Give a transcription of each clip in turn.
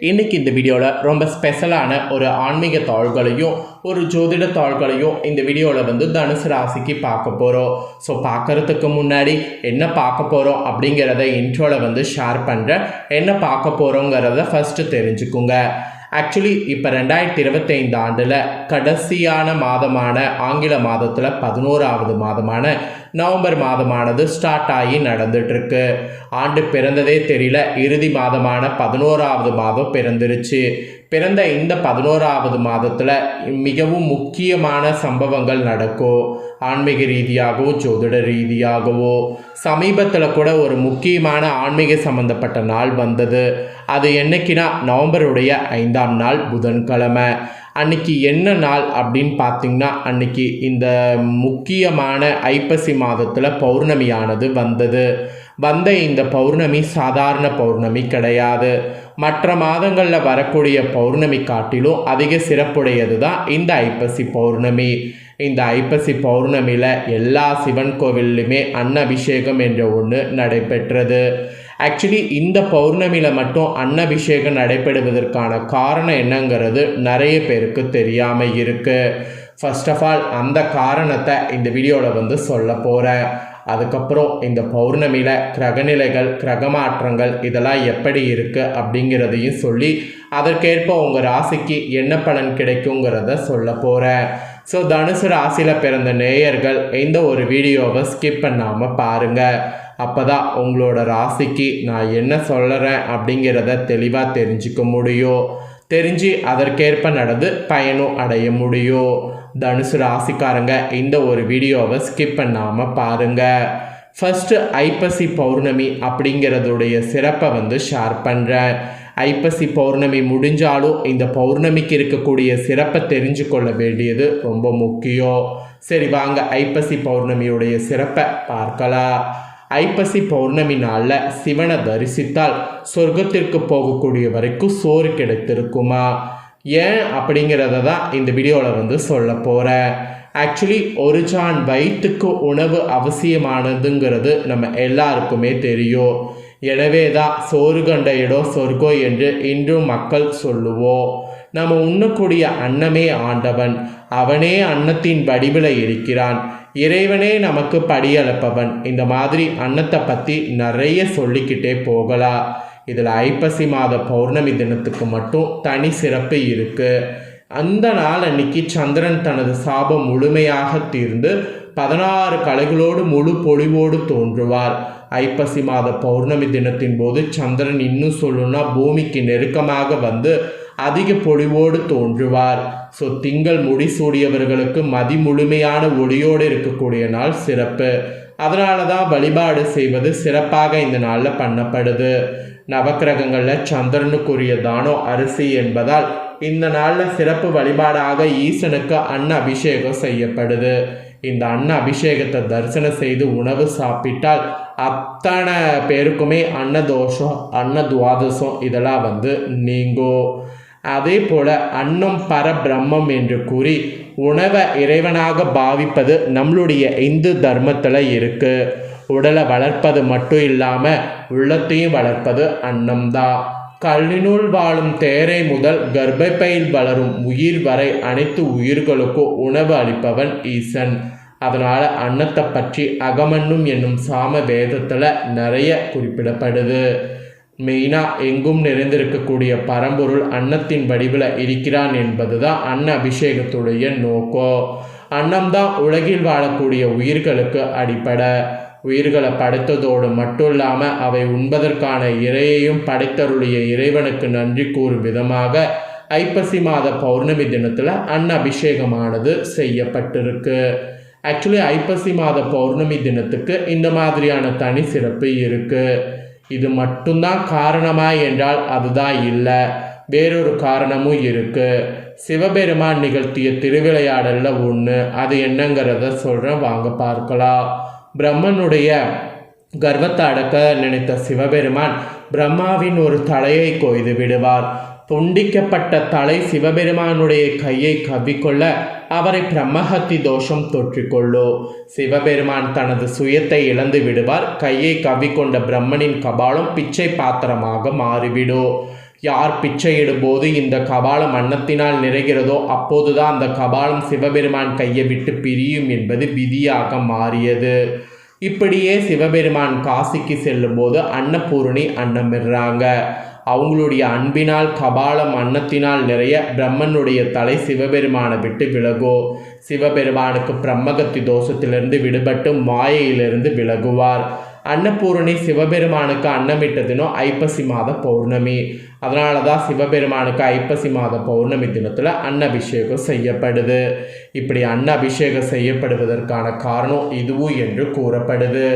இன்னைக்கு இந்த வீடியோவில் ரொம்ப ஸ்பெஷலான ஒரு ஆன்மீக தாள்களையும் ஒரு ஜோதிட தாள்களையும் இந்த வீடியோவில் வந்து தனுசு ராசிக்கு பார்க்க போகிறோம் ஸோ பார்க்கறதுக்கு முன்னாடி என்ன பார்க்க போகிறோம் அப்படிங்கிறத இன்ட்ரோவில் வந்து ஷேர் பண்ணுறேன் என்ன பார்க்க போகிறோங்கிறத ஃபஸ்ட்டு தெரிஞ்சுக்குங்க. ஆக்சுவலி இப்போ ரெண்டாயிரத்தி இருபத்தைந்து ஆண்டில் கடைசியான மாதமான ஆங்கில மாதத்தில் பதினோராவது மாதமான நவம்பர் மாதமானது ஸ்டார்ட் ஆகி நடந்துட்டுருக்கு. ஆண்டு பிறந்ததே தெரியல. இறுதி மாதமான பதினோராவது மாதம் பிறந்துருச்சு. பிறந்த இந்த பதினோராவது மாதத்தில் மிகவும் முக்கியமான சம்பவங்கள் நடக்கும் ஆன்மீக ரீதியாகவோ ஜோதிட ரீதியாகவோ? சமீபத்தில் கூட ஒரு முக்கியமான ஆன்மீக சம்பந்தப்பட்ட நாள் வந்தது. அது என்னைக்குன்னா நவம்பருடைய ஐந்தாம் நாள் புதன்கிழமை. அன்னைக்கு என்ன நாள் அப்படின்னு பார்த்தீங்கன்னா அன்னைக்கு இந்த முக்கியமான ஐப்பசி மாதத்தில் பௌர்ணமியானது வந்தது. வந்த இந்த பௌர்ணமி சாதாரண பௌர்ணமி கிடையாது. மற்ற மாதங்களில் வரக்கூடிய பௌர்ணமி காட்டிலும் அதிக சிறப்புடையது தான் இந்த ஐப்பசி பௌர்ணமி. இந்த ஐப்பசி பௌர்ணமியில் எல்லா சிவன் கோவில்லையுமே அன்னபிஷேகம் என்ற ஒன்று நடைபெற்றது. ஆக்சுவலி இந்த பௌர்ணமியில் மட்டும் அன்னபிஷேகம் நடைபெறுவதற்கான காரணம் என்னங்கிறது நிறைய பேருக்கு தெரியாமல் இருக்குது ஃபர்ஸ்ட் ஆஃப் ஆல் அந்த காரணத்தை இந்த வீடியோவில் வந்து சொல்ல போகிறேன் அதுக்கப்புறம் இந்த பௌர்ணமியில் கிரகநிலைகள் கிரகமாற்றங்கள் இதெல்லாம் எப்படி இருக்குது அப்படிங்கிறதையும் சொல்லி அதற்கேற்ப உங்கள் ராசிக்கு என்ன பலன் கிடைக்குங்கிறத சொல்ல போகிறேன் ஸோ தனுசு ராசியில் பிறந்த நேயர்கள் இந்த ஒரு வீடியோவை ஸ்கிப் பண்ணாமல் பாருங்கள் அப்போ தான் உங்களோட ராசிக்கு நான் என்ன சொல்கிறேன் அப்படிங்கிறத தெளிவாக தெரிஞ்சுக்க முடியும். தெரிஞ்சு அதற்கேற்ப நடந்து பயனும் அடைய முடியும். தனுசு ராசிக்காரங்க இந்த ஒரு வீடியோவை ஸ்கிப் பண்ணாமல் பாருங்கள் ஃபஸ்ட்டு ஐப்பசி பௌர்ணமி அப்படிங்கிறதுடைய சிறப்பை வந்து ஷேர் பண்ணுறேன் ஐப்பசி பௌர்ணமி முடிஞ்சாலும் இந்த பௌர்ணமிக்கு இருக்கக்கூடிய சிறப்பை தெரிஞ்சு கொள்ள வேண்டியது ரொம்ப முக்கியம். சரி வாங்க ஐப்பசி பௌர்ணமியுடைய சிறப்பை பார்க்கலாம். ஐப்பசி பௌர்ணமி நாளில் சிவனை தரிசித்தால் சொர்க்கத்திற்கு போகக்கூடிய வரைக்கும் சோறு கிடைத்திருக்குமா? ஏன் அப்படிங்கிறத தான் இந்த வீடியோவில் வந்து சொல்ல போகிறேன் ஆக்சுவலி ஒரு ஜான் வயிற்றுக்கு உணவு அவசியமானதுங்கிறது நம்ம எல்லாருக்குமே தெரியும். எனவே தான் சோறு கண்ட இடம் சொர்க்கம் என்று இன்றும் மக்கள் சொல்லுவோம். நம்ம உண்ணக்கூடிய அன்னமே ஆண்டவன். அவனே அன்னத்தின் வடிவில் இருக்கிறான். இறைவனே நமக்கு படியளப்பவன். இந்த மாதிரி அன்னத்தை பற்றி நிறைய சொல்லிக்கிட்டே போகலாம் இதில் ஐப்பசி மாத பௌர்ணமி தினத்துக்கு மட்டும் தனி சிறப்பு இருக்குது அந்த நாள் அன்னைக்கு சந்திரன் தனது சாபம் முழுமையாக தீர்ந்து பதினாறு கலைகளோடு முழு பொழிவோடு தோன்றுவார். ஐப்பசி மாத பௌர்ணமி தினத்தின் போது சந்திரன் இன்னும் சொல்லணும்னா பூமிக்கு நெருக்கமாக வந்து அதிக பொழிவோடு தோன்றுவார். ஸோ திங்கள் முடிசூடியவர்களுக்கு மதி முழுமையான ஒளியோடு இருக்கக்கூடிய நாள் சிறப்பு. அதனால தான் வழிபாடு செய்வது சிறப்பாக இந்த நாளில் பண்ணப்படுது. நவக்கிரகங்களில் சந்திரனுக்குரிய தானம் அரிசி என்பதால் இந்த நாளில் சிறப்பு வழிபாடாக ஈசனுக்கு அன்ன அபிஷேகம் செய்யப்படுது. இந்த அன்ன அபிஷேகத்தை தரிசனம் செய்து உணவு சாப்பிட்டால் அத்தனை பேருக்குமே அன்னதோஷம் அன்ன துவாதசம் இதெல்லாம் வந்து நீங்கும். அதே போல அன்னம் பரபிரம்மம் என்று கூறி உணவை இறைவனாக பாவிப்பது நம்மளுடைய இந்து தர்மத்தில் இருக்குது உடலை வளர்ப்பது மட்டும் இல்லாமல் உள்ளத்தையும் வளர்ப்பது அன்னம்தான் கல்லினுள் வாழும் தேரை முதல் கர்ப்பப்பையில் வளரும் உயிர் வரை அனைத்து உயிர்களுக்கும் உணவு அளிப்பவன் ஈசன். அதனால் அன்னத்தை பற்றி அகமன்னும் என்னும் சாம வேதத்தில் நிறைய குறிப்பிடப்படுது. மெயினாக எங்கும் நிறைந்திருக்கக்கூடிய பரம்பொருள் அன்னத்தின் வடிவில் இருக்கிறான் என்பது தான் அன்ன அபிஷேகத்துடைய நோக்கம் அன்னம்தான் உலகில் வாழக்கூடிய உயிர்களுக்கு அடிப்படை. உயிர்களை படைத்ததோடு மட்டும் இல்லாமல் அவை உண்பதற்கான இறையையும் படைத்தருளிய இறைவனுக்கு நன்றி கூறும் விதமாக ஐப்பசி மாத பௌர்ணமி தினத்தில் அன்ன அபிஷேகமானது செய்யப்பட்டிருக்கு. ஆக்சுவலி ஐப்பசி மாத பௌர்ணமி தினத்துக்கு இந்த மாதிரியான தனி சிறப்பு இருக்குது இது மட்டும்தான் காரணமா என்றால் அதுதான் இல்லை. வேறொரு காரணமும் இருக்குது சிவபெருமான் நிகழ்த்திய திருவிளையாடலில் ஒன்று அது என்னங்கிறத சொல்கிறேன் வாங்க பார்க்கலாம். பிரம்மனுடைய கர்வத்தை அடக்க நினைத்த சிவபெருமான் பிரம்மாவின் ஒரு தலையை கொய்து விடுவார். துண்டிக்கப்பட்ட தலை சிவபெருமானுடைய கையை கவ்விக்கொள்ள அவரை பிரம்மஹத்தி தோஷம் தொற்றிக்கொள்ளோ. சிவபெருமான் தனது சுயத்தை இழந்து விடுவார். கையை கவ்விக்கொண்ட பிரம்மனின் கபாலம் பிச்சை பாத்திரமாக மாறிவிடும் யார் பிச்சையிடும்போது இந்த கபாலம் அன்னத்தினால் நிறைகிறதோ அப்போதுதான் அந்த கபாலம் சிவபெருமான் கையை விட்டு பிரியும் என்பது விதியாக மாறியது. இப்படியே சிவபெருமான் காசிக்கு செல்லும்போது அன்னபூரணி அன்னமிடுறாங்க அவங்களுடைய அன்பினால் கபாலம் அன்னத்தினால் நிறைய பிரம்மனுடைய தலை சிவபெருமானை விட்டு விலகோ சிவபெருமானுக்கு பிரம்மகத்தி தோஷத்திலிருந்து விடுபட்டு மாயையிலிருந்து விலகுவார். அன்னபூரணி சிவபெருமானுக்கு அன்னமிட்ட தினம் ஐப்பசி மாத பௌர்ணமி. அதனால தான் சிவபெருமானுக்கு ஐப்பசி மாத பௌர்ணமி தினத்தில் அன்னபிஷேகம் செய்யப்படுது. இப்படி அன்னபிஷேகம் செய்யப்படுவதற்கான காரணம் இதுவும் என்று கூறப்படுது.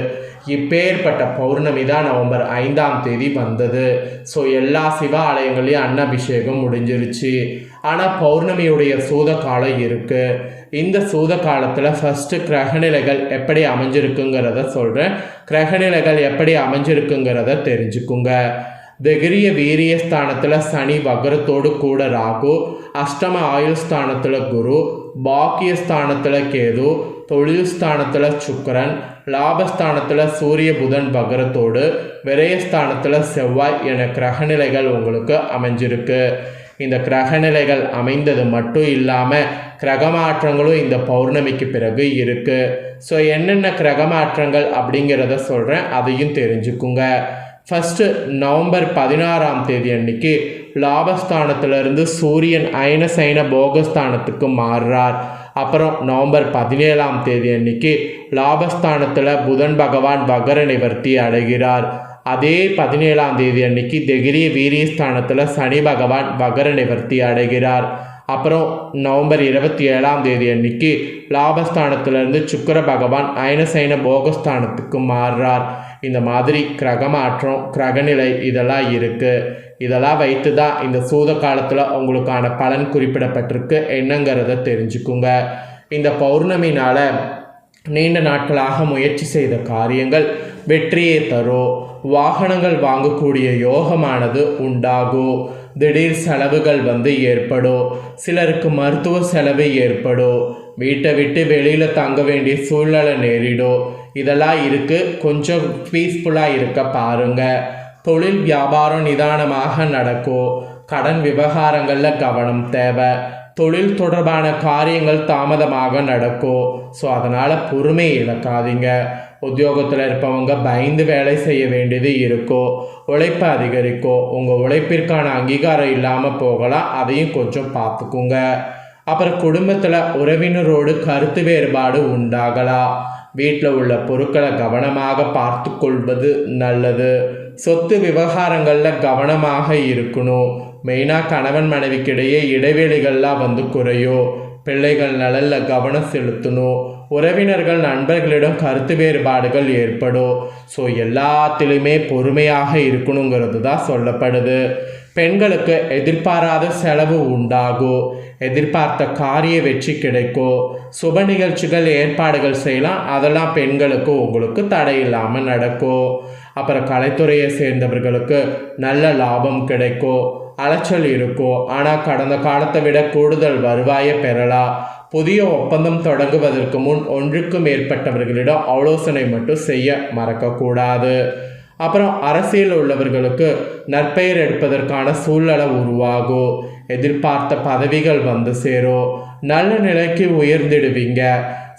இப்பேற்பட்ட பௌர்ணமி தான் நவம்பர் ஐந்தாம் தேதி வந்தது. ஸோ எல்லா சிவ ஆலயங்களையும் அன்னபிஷேகம் முடிஞ்சிருச்சு. ஆனால் பௌர்ணமியுடைய சூத காலம் இருக்குது இந்த சூத காலத்தில் ஃபஸ்ட்டு கிரகநிலைகள் எப்படி அமைஞ்சிருக்குங்கிறத சொல்கிறேன் கிரகநிலைகள் எப்படி அமைஞ்சிருக்குங்கிறத தெரிஞ்சுக்குங்க. திகிரிய வீரிய ஸ்தானத்தில் சனி வக்ரத்தோடு கூட ராகு அஷ்டம ஆயுள் ஸ்தானத்தில் குரு பாக்கியஸ்தானத்தில் கேது தொழில் ஸ்தானத்தில் சுக்கரன் லாபஸ்தானத்தில் சூரிய புதன் பகரத்தோடு விரயஸ்தானத்தில் செவ்வாய் என கிரகநிலைகள் உங்களுக்கு அமைஞ்சிருக்கு இந்த கிரகநிலைகள் அமைந்தது மட்டும் இல்லாமல் கிரகமாற்றங்களும் இந்த பௌர்ணமிக்கு பிறகு இருக்குது ஸோ என்னென்ன கிரகமாற்றங்கள் அப்படிங்கிறத சொல்கிறேன் அதையும் தெரிஞ்சுக்குங்க ஃபஸ்ட்டு நவம்பர் பதினாறாம் தேதி அன்னைக்கு லாபஸ்தானத்திலிருந்து சூரியன் அயன சைன போகஸ்தானத்துக்கு மாறுறார். அப்புறம் நவம்பர் பதினேழாம் தேதி அன்னைக்கு லாபஸ்தானத்தில் புதன் பகவான் வகர நிவர்த்தி அடைகிறார். அதே பதினேழாம் தேதி அன்னைக்கு தெகிரிய வீரியஸ்தானத்தில் சனி பகவான் வகர நிவர்த்தி அடைகிறார். அப்புறம் நவம்பர் இருபத்தி ஏழாம் தேதி அன்னைக்கு லாபஸ்தானத்திலிருந்து சுக்கர பகவான் அயனசைன போகஸ்தானத்துக்கு மாறுறார். இந்த மாதிரி கிரகமாற்றம் கிரகநிலை இதெல்லாம் இருக்குது இதெல்லாம் வைத்து தான் இந்த சூத காலத்தில் உங்களுக்கான பலன் குறிப்பிடப்பட்டிருக்கு என்னங்கிறத தெரிஞ்சுக்குங்க. இந்த பௌர்ணமினால் நீண்ட நாட்களாக முயற்சி செய்த காரியங்கள் வெற்றியை தரும் வாகனங்கள் வாங்கக்கூடிய யோகமானது உண்டாகும் திடீர் செலவுகள் வந்து ஏற்படும் சிலருக்கு மருத்துவ செலவு ஏற்படும் வீட்டை விட்டு வெளியில் தங்க வேண்டிய சூழ்நிலை நேரிடும் இதெல்லாம் இருக்குது கொஞ்சம் பீஸ்ஃபுல்லாக இருக்க பாருங்க. தொழில் வியாபாரம் நிதானமாக நடக்கும் கடன் விவகாரங்களில் கவனம் தேவை. தொழில் தொடர்பான காரியங்கள் தாமதமாக நடக்கும் ஸோ அதனால் பொறுமை இழக்காதீங்க. உத்தியோகத்தில் இருப்பவங்க பயந்து வேலை செய்ய வேண்டியது இருக்கோ. உழைப்பு அதிகரிக்கோ. உங்கள் உழைப்பிற்கான அங்கீகாரம் இல்லாமல் போகலாம். அதையும் கொஞ்சம் பார்த்துக்குங்க. அப்புறம் குடும்பத்தில் உறவினரோடு கருத்து வேறுபாடு உண்டாகலாம் வீட்டில் உள்ள பொருட்களை கவனமாக பார்த்து கொள்வது நல்லது. சொத்து விவகாரங்களில் கவனமாக இருக்கணும். மெயினாக கணவன் மனைவிக்கிடையே இடைவெளிகள்லாம் வந்து குறையும் பிள்ளைகள் நலனில் கவனம் செலுத்தணும். உறவினர்கள் நண்பர்களிடம் கருத்து வேறுபாடுகள் ஏற்படும். ஸோ எல்லாத்திலையுமே பொறுமையாக இருக்கணுங்கிறது தான் சொல்லப்படுது. பெண்களுக்கு எதிர்பாராத செலவு உண்டாகும் எதிர்பார்த்த காரிய வெற்றி கிடைக்கும் சுப நிகழ்ச்சிகள் ஏற்பாடுகள் செய்யலாம் அதெல்லாம் பெண்களுக்கு உங்களுக்கு தடை இல்லாமல் நடக்கும் அப்புறம் கலைத்துறையை சேர்ந்தவர்களுக்கு நல்ல லாபம் கிடைக்கும் அலைச்சல் இருக்கும் ஆனால் கடந்த காலத்தை விட கூடுதல் வருவாயை பெறலாம். புதிய ஒப்பந்தம் தொடங்குவதற்கு முன் ஒன்றுக்கு மேற்பட்டவர்களிடம் ஆலோசனை மட்டும் செய்ய மறக்கக்கூடாது. அப்புறம் அரசியல் உள்ளவர்களுக்கு நற்பெயர் எடுப்பதற்கான சூழ்நிலை உருவாகும் எதிர்பார்த்த பதவிகள் வந்து சேரும் நல்ல நிலைக்கு உயர்ந்திடுவீங்க.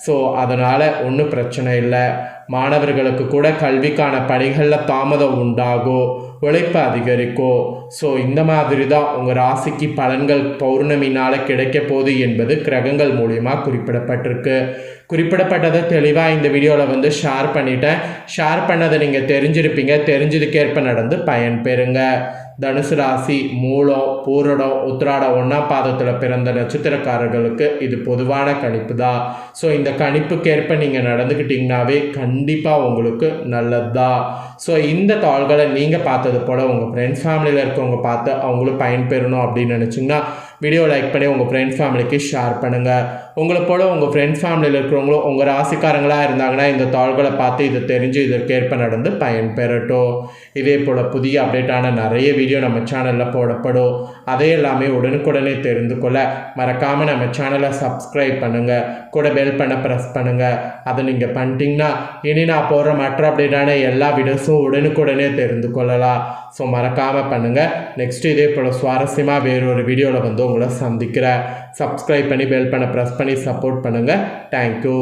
ஸோ அதனால் ஒன்றும் பிரச்சனை இல்லை. மாணவர்களுக்கு கூட கல்விக்கான பணிகளில் தாமதம் உண்டாகும் உழைப்பு அதிகரிக்கும் ஸோ இந்த மாதிரி தான் உங்கள் ராசிக்கு பலன்கள் பௌர்ணமினால் கிடைக்க போகுது என்பது கிரகங்கள் மூலியமாக குறிப்பிடப்பட்டிருக்கு. குறிப்பிடப்பட்டதை தெளிவாக இந்த வீடியோவில் வந்து ஷேர் பண்ணிட்டேன். ஷேர் பண்ணதை நீங்கள் தெரிஞ்சிருப்பீங்க. தெரிஞ்சதுக்கேற்ப நடந்து பயன்பெறுங்க தனுசு ராசி மூலம் பூரடம் உத்திராடம் ஒன்றாம் பாதத்தில் பிறந்த நட்சத்திரக்காரர்களுக்கு இது பொதுவான கணிப்பு தான். ஸோ இந்த கணிப்புக்கேற்ப நீங்கள் நடந்துக்கிட்டிங்கனாவே கண்டிப்பாக உங்களுக்கு நல்லது தான் ஸோ இந்த தாள்களை நீங்கள் பார்த்தது போல் உங்கள் ஃப்ரெண்ட்ஸ் ஃபேமிலியில் இருக்கவங்க பார்த்து அவங்களும் பயன்பெறணும் அப்படின்னு நினச்சிங்கன்னா வீடியோ லைக் பண்ணி உங்கள் ஃப்ரெண்ட்ஸ் ஃபேமிலிக்கு ஷேர் பண்ணுங்கள் உங்களை போல் உங்கள் ஃப்ரெண்ட்ஸ் ஃபேமிலியில் இருக்கிறவங்களும் உங்கள் ராசிக்காரங்களாக இருந்தாங்கன்னா இந்த தாள்களை பார்த்து இதை தெரிஞ்சு இதற்கேற்ப நடந்து பயன்பெறட்டும். இதே போல் புதிய அப்டேட்டான நிறைய வீடியோ வீடியோ நம்ம சேனலில் போடப்படும். அதே எல்லாமே உடனுக்குடனே தெரிந்து கொள்ள மறக்காமல் நம்ம சேனலை சப்ஸ்கிரைப் பண்ணுங்கள் கூட பெல் பண்ண ப்ரெஸ் பண்ணுங்கள் அதை நீங்கள் பண்ணிட்டீங்கன்னா இனி நான் போடுற மற்ற அப்டேட்டான எல்லா வீடியோஸும் ஸோ உடனுக்குடனே தெரிந்து கொள்ளலாம். ஸோ மறக்காமல் பண்ணுங்கள் நெக்ஸ்ட் இதே போல் சுவாரஸ்யமாக வேறொரு வீடியோவில் வந்து உங்களை சந்திக்கிறேன். சப்ஸ்கிரைப் பண்ணி பெல் பண்ண ப்ரெஸ் பண்ணி சப்போர்ட் பண்ணுங்கள் தேங்க்யூ